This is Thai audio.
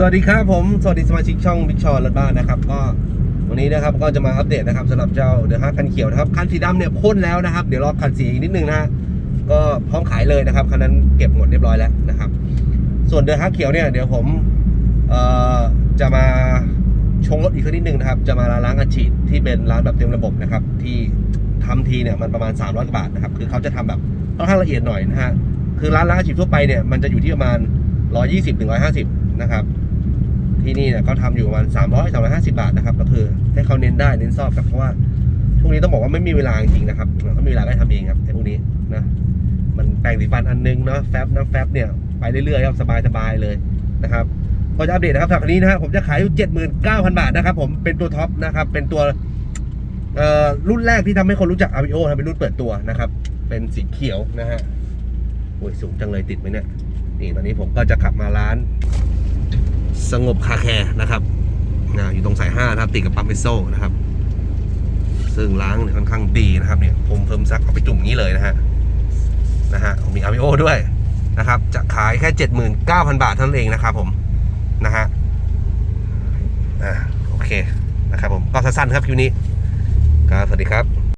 สวัสดีครับผม สวัสดีสมาชิกช่องบิ๊กชอนรถบ้านนะครับ ก็วันนี้นะครับก็จะมาอัปเดตนะครับสำหรับเจ้าเดอะฮักคันเขียวนะครับคันสีดำเนี่ยพ่นแล้วนะครับ เดี๋ยวรอคันสีอีกนิดนึงนะก็พร้อมขายเลยนะครับคันนั้นเก็บหมดเรียบร้อยแล้วนะครับ ส่วนเดอะฮักเขียวเนี่ยเดี๋ยวผมจะมาชงรถอีกสักนิดนึงนะครับ จะมาล้างอัดฉีดที่เป็นร้านแบบเต็มระบบนะครับ ที่ทำทีเนี่ยมันประมาณ 300กว่าบาทนะครับคือเขาจะทำแบบค่อนข้างละเอียดหน่อยนะฮะคือร้านล้างอัดฉีดทั่วไปเนี่ยมันจะอยู่ที่ประมาณ 120-150นะครับ ที่นี่เนี่ยเขาทำอยู่ประมาณ300 350บาทนะครับ ก็คือให้เขาเน้นได้เน้นชอบครับเพราะว่าช่วงนี้ต้องบอกว่าไม่มีเวลาจริงๆนะครับต้องมีเวลาก็ทำเองครับไอ้พวกนี้นะมันแปรงสีฟันอันนึงเนาะแฟบนะแฟบเนี่ยไปเรื่อยๆครับสบายๆเลยนะครับก็จะอัปเดตนะครับสำหรับคันนี้นะฮะผมจะขายอยู่79,000บาทนะครับ ผมเป็นตัวท็อปนะครับ เป็นตัวเอ่อรุ่นแรกที่ทำให้คนรู้จัก Avio นะเป็นรุ่นเปิดตัวนะครับ เป็นสีเขียวนะฮะโอ้ยสูงจังเลยติดไหมเนี่ยนี่ตอนนี้ผมก็จะขับมาร้าน สงบคาแคร์นะครับนะอยู่ตรงสายห้านะครับติดกับปั๊มเอสโซนะครับ ซึ่งล้างเนี่ยค่อนข้างดีนะครับเนี่ยผมเพิ่มซักเอาไปจุ่มนี้เลยนะฮะนะฮะมีอาริโอด้วยนะครับ จะขายแค่ 79,000 บาทเท่านั้นเองนะครับผมนะฮะอ่าโอเคนะครับผมก็สั้นๆครับคลิวนี้ครับสวัสดีครับ